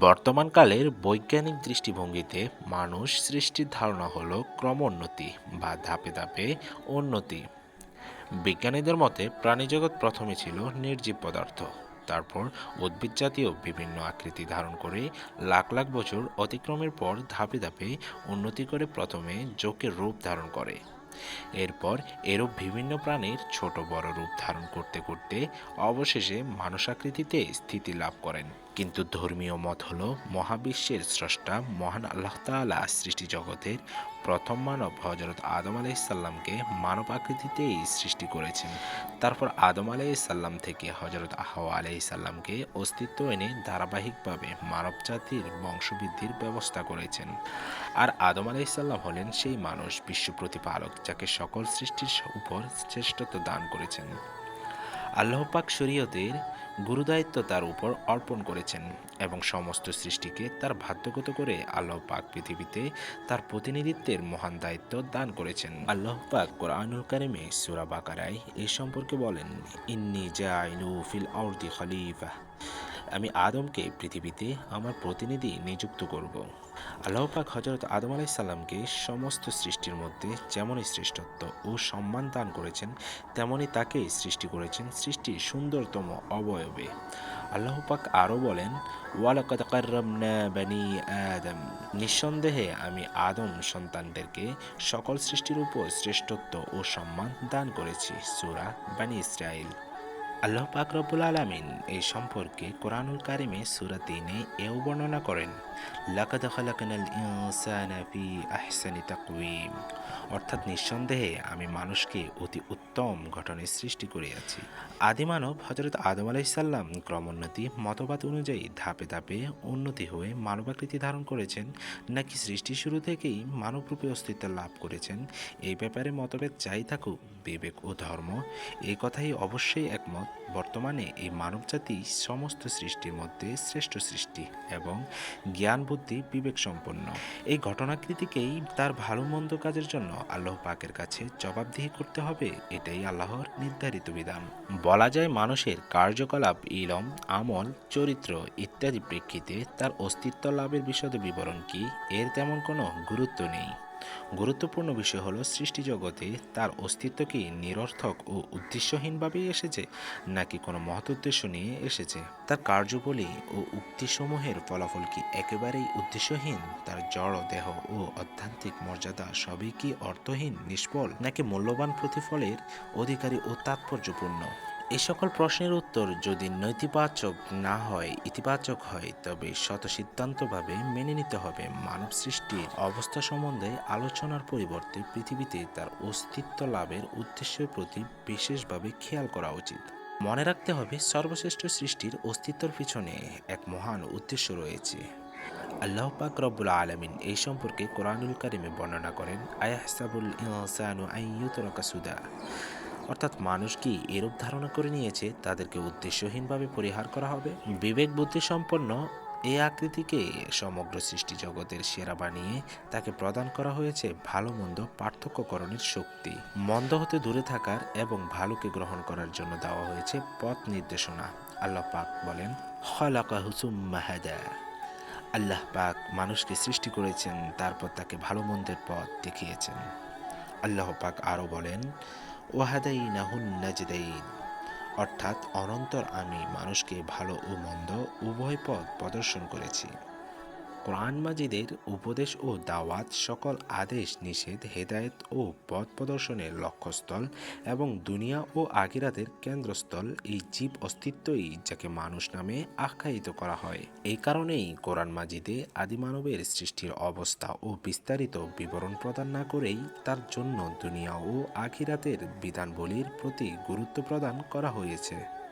বর্তমানকালের বৈজ্ঞানিক দৃষ্টিভঙ্গিতে মানুষ সৃষ্টির ধারণা হল ক্রমোন্নতি বা ধাপে ধাপে উন্নতি। বিজ্ঞানীদের মতে প্রাণীজগৎ প্রথমে ছিল নির্জীব পদার্থ। তারপর উদ্ভিদ জাতীয় বিভিন্ন আকৃতি ধারণ করে লাখ লাখ বছর অতিক্রমের পর ধাপে ধাপে উন্নতি করে প্রথমে জোকের রূপ ধারণ করে। এরপর এরূপ বিভিন্ন প্রাণীর ছোট বড় রূপ ধারণ করতে করতে অবশেষে মানুষ আকৃতিতে স্থিতি লাভ করেন। কিন্তু ধর্মীয় মত হল মহাবিশ্বের স্রষ্টা, মহান আল্লাহ তাআলা সৃষ্টি জগতের প্রথম মানব হজরত আদম আলাইসাল্লামকে মানব আকৃতিতেই সৃষ্টি করেছেন। তারপর আদম আলাইসাল্লাম থেকে হজরত আহাওয়া আলাইসাল্লামকে অস্তিত্ব এনে ধারাবাহিকভাবে মানব জাতির বংশবৃদ্ধির ব্যবস্থা করেছেন। আর আদম আলাইসাল্লাম হলেন সেই মানুষ, বিশ্ব প্রতিপালক, যাকে সকল সৃষ্টির উপর শ্রেষ্ঠত্ব দান করেছেন। আল্লাহ পাক শরীয়তের গুরুদায়িত্ব তার উপর অর্পণ করেছেন এবং সমস্ত সৃষ্টিকে তার ভাগ্যগত করে আল্লাহ পাক পৃথিবীতে তার প্রতিনিধিত্বের মহান দায়িত্ব দান করেছেন। আল্লাহ পাক কোরআনুল কারিমে সুরা বাকারায় এই সম্পর্কে বলেন, ইন্নি জাইনু ফিল আউরদি খলিফা। আমি আদমকে পৃথিবীতে আমার প্রতিনিধি নিযুক্ত করব। আল্লাহ পাক হজরত আদম আলাইসাল্লামকে সমস্ত সৃষ্টির মধ্যে যেমনই শ্রেষ্ঠত্ব ও সম্মান দান করেছেন, তেমনই তাকে সৃষ্টি করেছেন সৃষ্টির সুন্দরতম অবয়বে। আল্লাহ পাক আরও বলেন আদম। নিঃসন্দেহে আমি আদম সন্তানদেরকে সকল সৃষ্টির উপর শ্রেষ্ঠত্ব ও সম্মান দান করেছি, সুরা বানি ইসরাইল আল্লাহ পাক রব্বুল আলমিন এই সম্পর্কে কোরআনুল কারিমে সুরাতিনে এও বর্ণনা করেন। লাকাদ খালাকনাল ইনসানা ফি আহসানি তাকওয়িম। অর্থাৎ নিঃসন্দেহে আমি মানুষকে অতি উত্তম গঠনের সৃষ্টি করিয়াছি আদিমানব হজরত আদম আলাইসাল্লাম ক্রমোন্নতি মতবাদ অনুযায়ী ধাপে ধাপে উন্নতি হয়ে মানবাকৃতি ধারণ করেছেন, নাকি সৃষ্টি শুরু থেকেই মানবরূপে অস্তিত্ব লাভ করেছেন, এই ব্যাপারে মতভেদ যাই থাকুক, বিবেক ও ধর্ম এই কথাই অবশ্যই একমত। বর্তমানে এই মানবজাতি সমস্ত সৃষ্টির মধ্যে শ্রেষ্ঠ সৃষ্টি এবং জ্ঞান বুদ্ধি বিবেক সম্পন্ন এই ঘটনাকৃতিকেই তার ভালো মন্দ কাজের জন্য আল্লাহ পাকের কাছে জবাবদিহি করতে হবে, এটাই আল্লাহর নির্ধারিত বিধান। বলা যায় মানুষের কার্যকলাপ, ইলম, আমল, চরিত্র ইত্যাদি প্রেক্ষিতে তার অস্তিত্ব লাভের বিশদ বিবরণ কি? এর তেমন কোনো গুরুত্ব নেই। গুরুত্বপূর্ণ বিষয় হলো সৃষ্টি জগতে তার অস্তিত্ব কি নিরর্থক ও উদ্দেশ্যহীনভাবেই এসেছে, নাকি কোনো মহৎ উদ্দেশ্য নিয়ে এসেছে? তার কার্যবলী ও উক্তিসমূহের ফলাফল কি একেবারেই উদ্দেশ্যহীন? তার জড় দেহ ও অধ্যান্তিক মর্যাদা সবই কি অর্থহীন, নিষ্ফল, নাকি মূল্যবান প্রতিফলের অধিকারী ও তাৎপর্যপূর্ণ? এই সকল প্রশ্নের উত্তর যদি নৈতিবাচক না হয়, ইতিবাচক হয়, তবে শতসিদ্ধান্তভাবে মেনে নিতে হবে মানব সৃষ্টির অবস্থা সম্বন্ধে আলোচনার পরিবর্তে পৃথিবীতে তার অস্তিত্ব লাভের উদ্দেশ্যের প্রতি বিশেষভাবে খেয়াল করা উচিত। মনে রাখতে হবে, সর্বশ্রেষ্ঠ সৃষ্টির অস্তিত্বের পিছনে এক মহান উদ্দেশ্য রয়েছে। আল্লাহ পাক রব্বুল আলমিন এই সম্পর্কে কোরআনুল কারিমে বর্ণনা করেন, আয়াহসাবুল ইনসানু আইয়ুতরাকা সুদা। অর্থাৎ মানুষ কি এরূপ ধারণা করে নিয়েছে তাদেরকে উদ্দেশ্যহীনভাবে পরিহার করা হবে? বিবেক বুদ্ধি সম্পন্ন এই আকৃতিকে সমগ্র সৃষ্টি জগতের সেরা বানিয়ে তাকে প্রদান করা হয়েছে ভালো মন্দ পার্থক্যকরণের শক্তি। মন্দ হতে দূরে থাকার এবং ভালোকে গ্রহণ করার জন্য দেওয়া হয়েছে পথ নির্দেশনা। আল্লাহ পাক বলেন হলাকা হুসুম আল্লাহ পাক মানুষকে সৃষ্টি করেছেন, তারপর তাকে ভালো মন্দের পথ দেখিয়েছেন। আল্লাহ পাক আরও বলেন ওয়াহাদাই নাহুন নাজদাইন। অর্থাৎ অনন্তর আমি মানুষকে ভালো ও মন্দ উভয় পথ প্রদর্শন করেছি। কোরআন মাজিদের উপদেশ ও দাওয়াত সকল আদেশ, নিষেধ, হেদায়েত ও পথ প্রদর্শনের লক্ষ্যস্থল এবং দুনিয়া ও আখিরাতের কেন্দ্রস্থল এই জীব অস্তিত্বই যাকে মানুষ নামে আখ্যায়িত করা হয়। এই কারণেই কোরআন মাজিদে আদিমানবের সৃষ্টির অবস্থা ও বিস্তারিত বিবরণ প্রদান না করেই তার জন্য দুনিয়া ও আখিরাতের বিধানবলির প্রতি গুরুত্ব প্রদান করা হয়েছে।